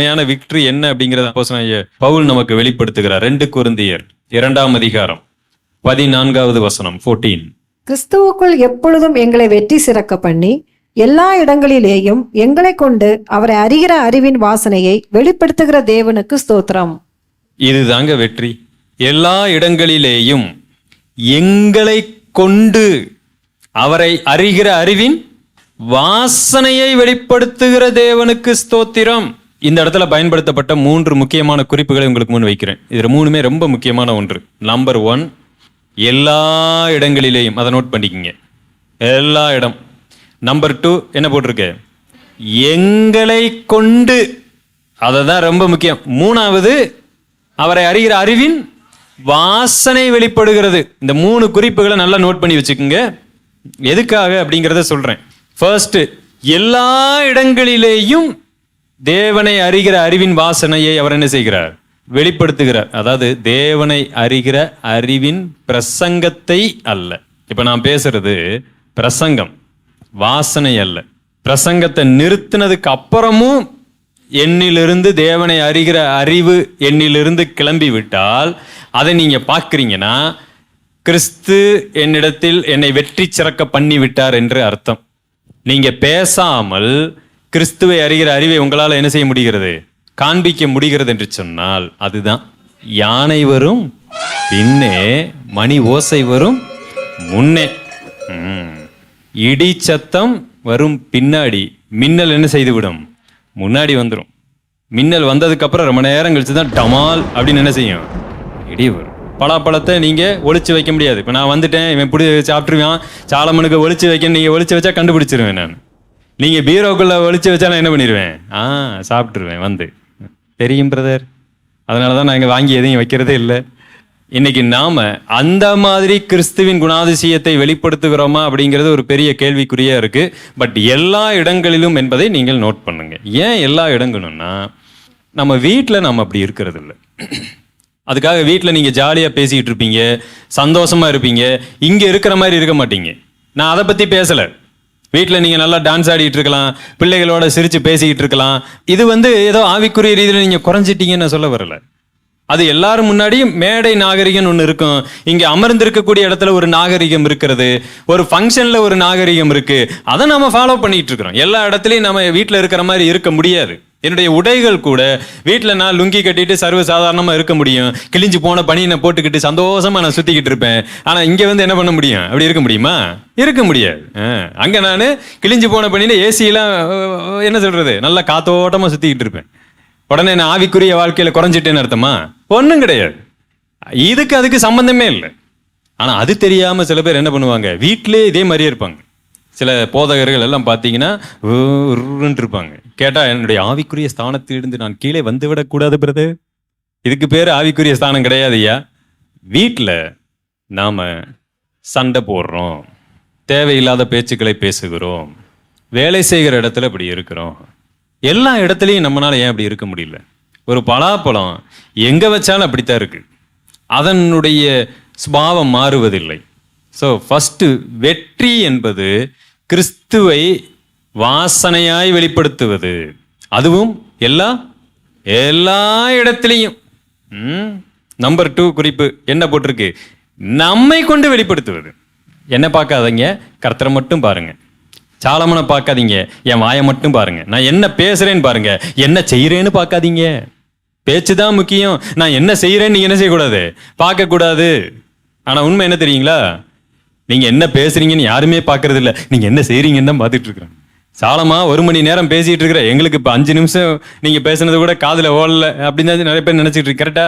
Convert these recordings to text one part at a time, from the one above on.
உண்மையான விக்டரி என்ன அப்படிங்கறத பவுல் நமக்கு வெளிப்படுத்துகிறார். ரெண்டு குருந்தியர் இரண்டாம் அதிகாரம் பதினான்காவது வசனம் 14 கிறிஸ்துவுக்குள் எப்பொழுதும் எங்களை வெற்றி சிறக்க பண்ணி எல்லா இடங்களிலேயும் எங்களை கொண்டு அவரை அறிகிற அறிவின் வாசனையை வெளிப்படுத்துகிற தேவனுக்கு ஸ்தோத்திரம். இதுதாங்க வெற்றி. எல்லா இடங்களிலேயும் எங்களை கொண்டு அவரை அறிகிற அறிவின் வாசனையை வெளிப்படுத்துகிற தேவனுக்கு ஸ்தோத்திரம். இந்த இடத்துல பயன்படுத்தப்பட்ட மூன்று முக்கியமான குறிப்புகளை உங்களுக்கு முன் வைக்கிறேன். இது மூணுமே ரொம்ப முக்கியமான ஒன்று. நம்பர் ஒன் எல்லா இடங்களிலேயும் அதை நோட் பண்ணிக்கிங்க. எல்லா இடம். நம்பர் டூ என்ன போட்டிருக்கு? எங்களை கொண்டு அதை தான் ரொம்ப முக்கியம். மூணாவது அவரை அறிகிற அறிவின் வாசனை வெளிப்படுகிறது. இந்த மூணு குறிப்புகளை நல்லா நோட் பண்ணி வச்சுக்கோங்க. எதுக்காக அப்படிங்கிறத சொல்கிறேன் ஃபர்ஸ்ட் எல்லா இடங்களிலேயும் தேவனை அறிகிற அறிவின் வாசனையை அவர் என்ன செய்கிறார்? வெளிப்படுத்துகிறார். அதாவது தேவனை அறிகிற அறிவின் பிரசங்கத்தை அல்ல. இப்போ நான் பேசுறது பிரசங்கம் வாசனை அல்ல. பிரசங்கத்தை நிறுத்தினதுக்கு அப்புறமும் எண்ணிலிருந்து தேவனை அறிகிற அறிவு எண்ணிலிருந்து கிளம்பி விட்டால் அதை நீங்கள் பார்க்குறீங்கன்னா கிறிஸ்து என்னிடத்தில் என்னை வெற்றி சிறக்க பண்ணி விட்டார் என்று அர்த்தம். நீங்கள் பேசாமல் கிறிஸ்துவை அறிகிற அறிவை உங்களால் என்ன செய்ய முடிகிறது? காண்பிக்க முடிகிறது என்று சொன்னால் அதுதான். யானை வரும் பின்னே மணி ஓசை வரும் முன்னே. இடி சத்தம் வரும் பின்னாடி மின்னல் என்ன செய்துவிடும்? முன்னாடி வந்துடும் மின்னல் வந்ததுக்கப்புறம் ரொம்ப நேரம் கழிச்சு தான் டமால் அப்படின்னு என்ன செய்யும்? இடி வரும். பலாப்பழத்தை நீங்கள் ஒழிச்சு வைக்க முடியாது. இப்போ நான் வந்துட்டேன் இவன் பிடி சாப்பிட்ருவான் சாலமனுக்கு ஒழிச்சு வைக்க நீங்கள் ஒழிச்சு வச்சா கண்டுபிடிச்சிருவேன் நான். நீங்கள் பீரோக்குள்ள ஒழிச்சு வச்சா நான் என்ன பண்ணிடுவேன் ஆ சாப்பிட்ருவேன் வந்து. தெரியும் பிரதர் அதனால தான் நாங்கள் வாங்கி எதையும் வைக்கிறதே இல்லை. இன்னைக்கு நாம் அந்த மாதிரி கிறிஸ்துவின் குணாதிசயத்தை வெளிப்படுத்துகிறோமா அப்படிங்கிறது ஒரு பெரிய கேள்விக்குறியாக இருக்குது பட் எல்லா இடங்களிலும் என்பதை நீங்கள் நோட் பண்ணுங்கள் ஏன் எல்லா இடங்களும்னா நம்ம வீட்டில் நம்ம அப்படி இருக்கிறது இல்லை அதுக்காக வீட்டில் நீங்கள் ஜாலியாக பேசிக்கிட்டு இருப்பீங்க சந்தோஷமாக இருப்பீங்க இங்கே இருக்கிற மாதிரி இருக்க மாட்டீங்க. நான் அதை பற்றி பேசலை. வீட்டில் நீங்கள் நல்லா டான்ஸ் ஆடிட்டு இருக்கலாம் பிள்ளைகளோட சிரித்து பேசிக்கிட்டு இருக்கலாம். இது வந்து ஏதோ ஆவிக்குரிய ரீதியில் நீங்கள் குறைஞ்சிட்டீங்கன்னு சொல்ல வரல. அது எல்லாரும் முன்னாடியும் மேடை நாகரிகம்னு ஒன்று இருக்கும். இங்கே அமர்ந்திருக்கக்கூடிய இடத்துல ஒரு நாகரிகம் இருக்கிறது. ஒரு ஃபங்க்ஷனில் ஒரு நாகரிகம் இருக்குது அதை நம்ம ஃபாலோ பண்ணிகிட்டு இருக்கிறோம். எல்லா இடத்துலையும் நம்ம வீட்டில் இருக்கிற மாதிரி இருக்க முடியாது. என்னுடைய உடைகள் கூட வீட்டில் நான் லுங்கி கட்டிட்டு சர்வ சாதாரணமாக இருக்க முடியும். கிழிஞ்சு போன பனியனை போட்டுக்கிட்டு சந்தோஷமாக நான் சுற்றிக்கிட்டு இருப்பேன். ஆனால் இங்கே வந்து என்ன பண்ண முடியும்? அப்படி இருக்க முடியுமா? இருக்க முடியாது. அங்கே நான் கிழிஞ்சு போன பனியில் ஏசியெல்லாம் என்ன சொல்கிறது நல்லா காத்தோட்டமாக சுற்றிக்கிட்டு இருப்பேன். உடனே நான் ஆவிக்குரிய வாழ்க்கையில் குறைஞ்சிட்டேன்னு அர்த்தமா? ஒன்றும் கிடையாது. இதுக்கு அதுக்கு சம்பந்தமே இல்லை. ஆனால் அது தெரியாமல் சில பேர் என்ன பண்ணுவாங்க? வீட்டிலே இதே மாதிரியே இருப்பாங்க. சில போதகர்கள் எல்லாம் பார்த்தீங்கன்னா இருப்பாங்க கேட்டால் என்னுடைய ஆவிக்குரிய ஸ்தானத்திலிருந்து நான் கீழே வந்து விடக்கூடாது பிரதர் இதுக்கு பேர் ஆவிக்குரிய ஸ்தானம் கிடையாது ஐயா. வீட்டில் நாம் சண்டை போடுறோம் தேவையில்லாத பேச்சுக்களை பேசுகிறோம் வேலை செய்கிற இடத்துல இப்படி இருக்கிறோம். எல்லா இடத்துலையும் நம்மளால் ஏன் அப்படி இருக்க முடியல? ஒரு பலாப்பழம் எங்கே வச்சாலும் அப்படித்தான் இருக்குது அதனுடைய சுபாவம் மாறுவதில்லை. ஸோ ஃபஸ்ட்டு வெற்றி என்பது கிறிஸ்துவை வாசனையாய் வெளிப்படுத்துவது. அதுவும் எல்லா எல்லா இடத்துலையும். நம்பர் டூ குறிப்பு என்ன போட்டிருக்கு? நம்மை கொண்டு வெளிப்படுத்துவது. என்ன பார்க்காதீங்க கர்த்தரை மட்டும் பாருங்கள் சாலமனை பார்க்காதீங்க என் வாயை மட்டும் பாருங்கள் நான் என்ன பேசுகிறேன்னு பாருங்கள் என்ன செய்கிறேன்னு பார்க்காதீங்க. பேச்சு தான் முக்கியம். நான் என்ன செய்கிறேன்னு நீங்கள் என்ன செய்யக்கூடாது? பார்க்கக்கூடாது. ஆனால் உண்மை என்ன தெரியுங்களா? நீங்க என்ன பேசுறீங்கன்னு யாருமே பார்க்கறது இல்ல நீங்க என்ன செய்றீங்கன்னு தான் பார்த்துட்டு இருக்கிறேன் சாலமா ஒரு மணி நேரம் பேசிட்டு இருக்கிற எங்களுக்கு இப்ப அஞ்சு நிமிஷம் நீங்க பேசுனது கூட காதுல ஓடல அப்படின்னு நிறைய பேர் நினைச்சிட்டு இருக்கு. கரெக்டா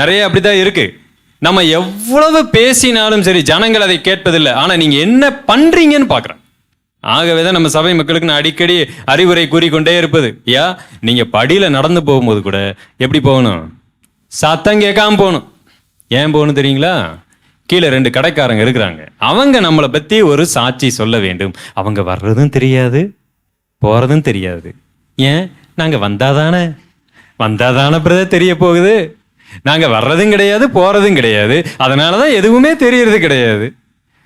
நிறைய அப்படிதான் இருக்கு. நம்ம எவ்வளவு பேசினாலும் சரி ஜனங்கள் அதை கேட்பதில்லை. ஆனா நீங்க என்ன பண்றீங்கன்னு பாக்குறேன் ஆகவே தான் நம்ம சபை மக்களுக்கு நான் அடிக்கடி அறிவுரை கூறிக்கொண்டே இருப்பது. யா நீங்க படியில நடந்து போகும்போது கூட எப்படி போகணும்? சத்தம் கேட்காம போகணும். ஏன் போகணும் தெரியுங்களா? கீழே ரெண்டு கடைக்காரங்க இருக்கிறாங்க. அவங்க நம்மளை பற்றி ஒரு சாட்சி சொல்ல வேண்டும். அவங்க வர்றதும் தெரியாது போகிறதும் தெரியாது. ஏன்? நாங்கள் வந்தாதானே? வந்தாதானே பிரதர் தெரிய போகுது. நாங்கள் வர்றதும் கிடையாது போகிறதும் கிடையாது. அதனாலதான் எதுவுமே தெரியறது கிடையாது.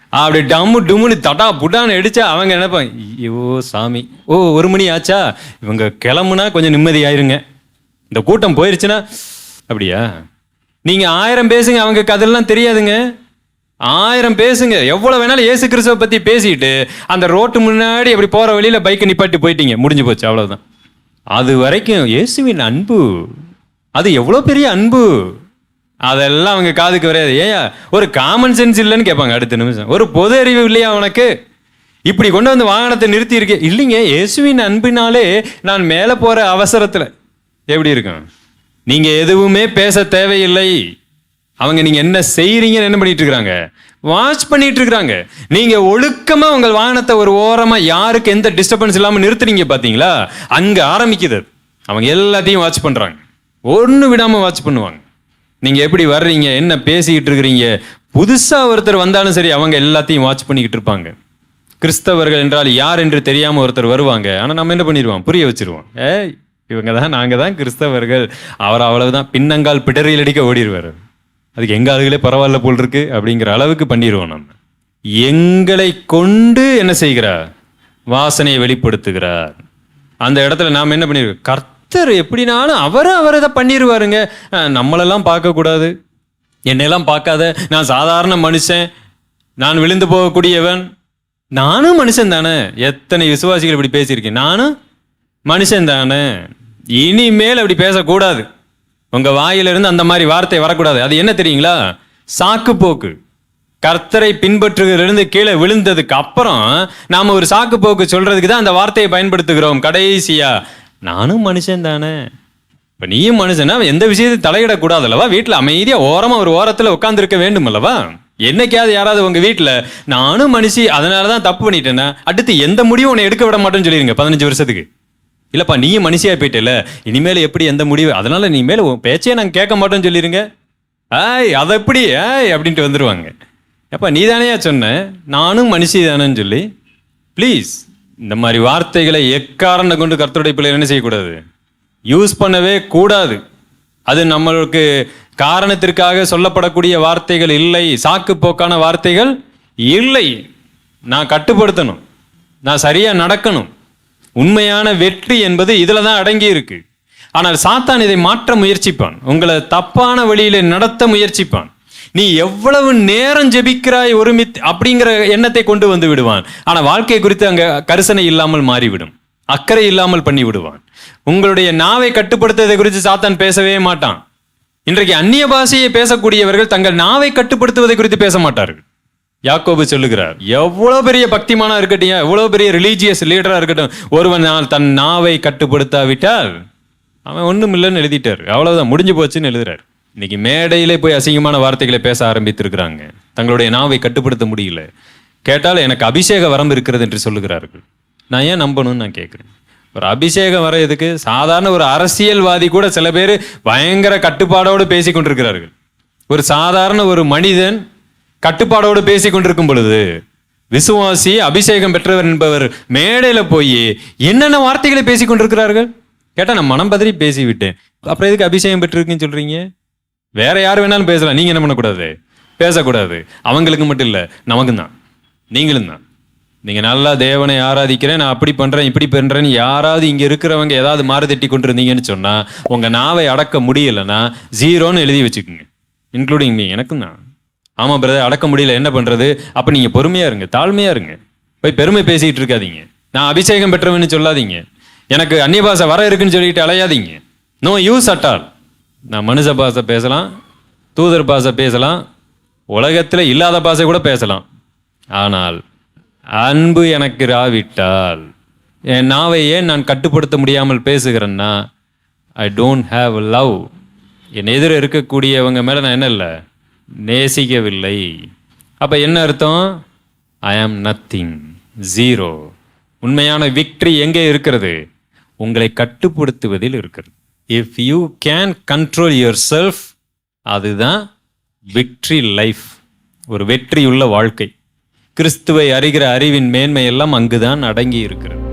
அப்படி டம்மு டும்முன்னு தட்டா புட்டான்னு அடிச்சா அவங்க நினைப்பாங்க ஐயோ சாமி. ஓ ஒரு மணி ஆச்சா? இவங்க கிளம்புனா கொஞ்சம் நிம்மதி ஆயிருங்க இந்த கூட்டம் போயிருச்சுன்னா அப்படியா? நீங்கள் ஆயிரம் பேசுங்க அவங்க கதையெல்லாம் தெரியாதுங்க. ஆயிரம் பேசுங்க. எவ்வளவு வேணாலும் ஏசு கிறிஸ்துவை பத்தி பேசிட்டு அந்த ரோட்டு முன்னாடி அப்படி போற வழியில பைக்கை நிப்பாட்டி போயிட்டீங்க. முடிஞ்சு போச்சு அவ்வளவுதான். அது வரைக்கும் இயேசுவின் அன்பு. அது எவ்வளோ பெரிய அன்பு. அதெல்லாம் அவங்க காதுக்கு வராது. ஏயா ஒரு காமன் சென்ஸ் இல்லைன்னு கேட்பாங்க அடுத்த நிமிஷம். ஒரு பொது அறிவு இல்லையா உனக்கு? இப்படி கொண்டு வந்து வாகனத்தை நிறுத்தி இருக்கே. இல்லைங்க இயேசுவின் அன்பினாலே நான் மேலே போற அவசரத்துல. எப்படி இருக்கும்? நீங்க எதுவுமே பேச தேவையில்லை. அவங்க நீங்க என்ன செய்கிறீங்கன்னு என்ன பண்ணிட்டு இருக்காங்க வாட்ச் பண்ணிட்டு இருக்காங்க நீங்க ஒழுக்கமா உங்கள் வாகனத்தை ஒரு ஓரமா யாருக்கு எந்த டிஸ்டர்பன்ஸ் இல்லாமல் நிறுத்துறீங்க பாத்தீங்களா? அங்க ஆரம்பிக்குது. அவங்க எல்லாத்தையும் வாட்ச் பண்றாங்க. ஒன்று விடாம வாட்ச் பண்ணுவாங்க. நீங்க எப்படி வர்றீங்க? என்ன பேசிக்கிட்டு இருக்கிறீங்க புதுசா ஒருத்தர் வந்தாலும் சரி அவங்க எல்லாத்தையும் வாட்ச் பண்ணிக்கிட்டு இருப்பாங்க கிறிஸ்தவர்கள் என்றால் யார் என்று தெரியாம ஒருத்தர் வருவாங்க. ஆனா நம்ம என்ன பண்ணிடுவோம்? புரிய வச்சிருவோம். ஏ இவங்க தான் நாங்கள் தான் கிறிஸ்தவர்கள். அவர் அவ்வளவுதான். பின்னங்கால் பிடரியில் அடிக்க ஓடிடுவார். அதுக்கு எங்கள் ஆளுகளே பரவாயில்ல போல் இருக்கு அப்படிங்கிற அளவுக்கு பண்ணிடுவோம் நம்ம. எங்களை கொண்டு என்ன செய்கிறார்? வாசனையை வெளிப்படுத்துகிறார். அந்த இடத்துல நாம் என்ன பண்ணிருக்கோம்? கர்த்தர் எப்படினாலும் அவர் அவர் இதை பண்ணிடுவாருங்க நம்மளெல்லாம் பார்க்கக்கூடாது. என்னையெல்லாம் பார்க்காத நான் சாதாரண மனுஷன் நான் விழுந்து போகக்கூடியவன். நானும் மனுஷன் தானே. எத்தனை விசுவாசிகள் இப்படி பேசியிருக்கேன்? நானும் மனுஷன் தானே. இனிமேல் அப்படி பேசக்கூடாது. உங்க வாயிலிருந்து அந்த மாதிரி வார்த்தை வரக்கூடாது. அது என்ன தெரியுங்களா? சாக்கு போக்கு கர்த்தரை பின்பற்றுகிறதிலிருந்து கீழே விழுந்ததுக்கு அப்புறம் நாம் ஒரு சாக்கு போக்கு சொல்றதுக்கு தான் அந்த வார்த்தையை பயன்படுத்துகிறோம் கடைசியா. நானும் மனுஷன் தானே. இப்போ நீயும் மனுஷனா எந்த விஷயத்தையும் தலையிடக்கூடாது அல்லவா வீட்டில் அமைதியாக ஓரமாக ஒரு ஓரத்தில் உட்காந்துருக்க வேண்டும் அல்லவா என்னைக்காவது யாராவது உங்கள் வீட்டில் நானும் மனுஷி அதனாலதான் தப்பு பண்ணிட்டேன்னா அடுத்து எந்த முடிவும் உன்னை எடுக்க விட மாட்டேன்னு சொல்லிடுங்க பதினஞ்சு வருஷத்துக்கு. இல்லப்பா நீயும் மனுஷியா போயிட்டல இனிமேல் எப்படி எந்த முடிவு? அதனால நீ மேல உன் பேச்சே நாங்கள் கேட்க மாட்டோம்னு சொல்லிருங்க. ஆய் அதை எப்படி? ஆய் அப்படின்ட்டு வந்துடுவாங்க அப்பா நீ தானேயா சொன்ன? நானும் மனுஷி தானேன்னு சொல்லி. ப்ளீஸ் இந்த மாதிரி வார்த்தைகளை எக்காரணம் கொண்டு கர்த்தருடைய பிள்ளைகள் என்ன செய்யக்கூடாது? யூஸ் பண்ணவே கூடாது. அது நம்மளுக்கு காரணத்திற்காக சொல்லப்படக்கூடிய வார்த்தைகள் இல்லை. சாக்கு போக்கான வார்த்தைகள் இல்லை. நான் கட்டுப்படுத்தணும். நான் சரியாக நடக்கணும். உண்மையான வெற்றி என்பது இதில் தான் அடங்கி இருக்கு. ஆனால் சாத்தான் இதை மாற்ற முயற்சிப்பான். உங்களை தப்பான வழியில நடத்த முயற்சிப்பான். நீ எவ்வளவு நேரம் ஜெபிக்கிறாய் ஒருமித் அப்படிங்கிற எண்ணத்தை கொண்டு வந்து விடுவான். ஆனால் வாழ்க்கை குறித்து அங்கே கரிசனை இல்லாமல் மாறிவிடும். அக்கறை இல்லாமல் பண்ணி விடுவான். உங்களுடைய நாவை கட்டுப்படுத்துவதை குறித்து சாத்தான் பேசவே மாட்டான். இன்றைக்கு அந்நிய பாஷையை பேசக்கூடியவர்கள் தங்கள் நாவை கட்டுப்படுத்துவதை குறித்து பேச மாட்டார்கள். யாக்கோபு சொல்லுகிறார் எவ்வளவு பெரிய பக்திமானா இருக்கட்டும் எவ்வளவு பெரிய ரிலீஜியஸ் லீடரா இருக்கட்டும் ஒருவன் நாள் தன் நாவை கட்டுப்படுத்தாவிட்டால் அவன் ஒன்றும் இல்லைன்னு எழுதிட்டார். அவ்வளவுதான் முடிஞ்சு போச்சுன்னு எழுதுறாரு. இன்னைக்கு மேடையிலே போய் அசிங்கமான வார்த்தைகளை பேச ஆரம்பித்திருக்கிறாங்க. தங்களுடைய நாவை கட்டுப்படுத்த முடியல. கேட்டால் எனக்கு அபிஷேக வரம்பு இருக்கிறது என்று சொல்லுகிறார்கள். நான் ஏன் நம்பணும்னு நான் கேட்குறேன். ஒரு அபிஷேகம் வர சாதாரண ஒரு அரசியல்வாதி கூட சில பேர் பயங்கர கட்டுப்பாடோடு பேசி கொண்டிருக்கிறார்கள் ஒரு சாதாரண ஒரு மனிதன் கட்டுப்பாடோடு பேசி கொண்டிருக்கும் பொழுது விசுவாசி அபிஷேகம் பெற்றவர் என்பவர் மேடையில் போய் என்னென்ன வார்த்தைகளை பேசி கொண்டிருக்கிறார்கள் கேட்டால் நான் மனம் பதறி பேசிவிட்டேன். அப்புறம் எதுக்கு அபிஷேகம் பெற்றிருக்குன்னு சொல்கிறீங்க வேற யார் வேணாலும் பேசலாம். நீங்கள் என்ன பண்ணக்கூடாது? பேசக்கூடாது. அவங்களுக்கு மட்டும் இல்லை நமக்கும் தான். நீங்களும் தான். நீங்கள் நல்லா தேவனை ஆராதிக்கிறேன் நான் அப்படி பண்ணுறேன் இப்படி பண்ணுறேன்னு யாராவது இங்கே இருக்கிறவங்க ஏதாவது மாறு தட்டி கொண்டிருந்தீங்கன்னு சொன்னால் உங்கள் நாவை அடக்க முடியலன்னா ஜீரோன்னு எழுதி வச்சுக்கோங்க. இன்க்ளூடிங் மீ எனக்கும் தான். ஆமாம் பிரதர் அடக்க முடியல. என்ன பண்ணுறது அப்போ நீங்கள் பொறுமையாக இருங்க தாழ்மையாக இருங்க. போய் பெருமை பேசிகிட்டு இருக்காதீங்க. நான் அபிஷேகம் பெற்றவன்னு சொல்லாதீங்க. எனக்கு அந்நிய பாஷை வர இருக்குன்னு சொல்லிட்டு அலையாதீங்க. நோ யூஸ் அட்டால் நான் மனுஷ பாஷை பேசலாம் தூதர் பாஷை பேசலாம் உலகத்தில் இல்லாத பாஷை கூட பேசலாம். ஆனால் அன்பு எனக்கு ராவிட்டால் என் நாவை ஏன் நான் கட்டுப்படுத்த முடியாமல் பேசுகிறேன்னா ஐ டோன்ட் ஹாவ் லவ் என் எதிர இருக்கக்கூடியவங்க மேலே நான் என்ன இல்லை? நேசிக்கவில்லை. அப்போ என்ன அர்த்தம்? ஐ ஆம் நத்திங் ஜீரோ உண்மையான விக்ட்ரி எங்கே இருக்கிறது? உங்களை கட்டுப்படுத்துவதில் இருக்கிறது. If you can control yourself அதுதான் விக்ட்ரி லைஃப் ஒரு வெற்றியுள்ள வாழ்க்கை. கிறிஸ்துவை அறிகிற அறிவின் மேன்மையெல்லாம் அங்குதான் அடங்கி இருக்கிறது.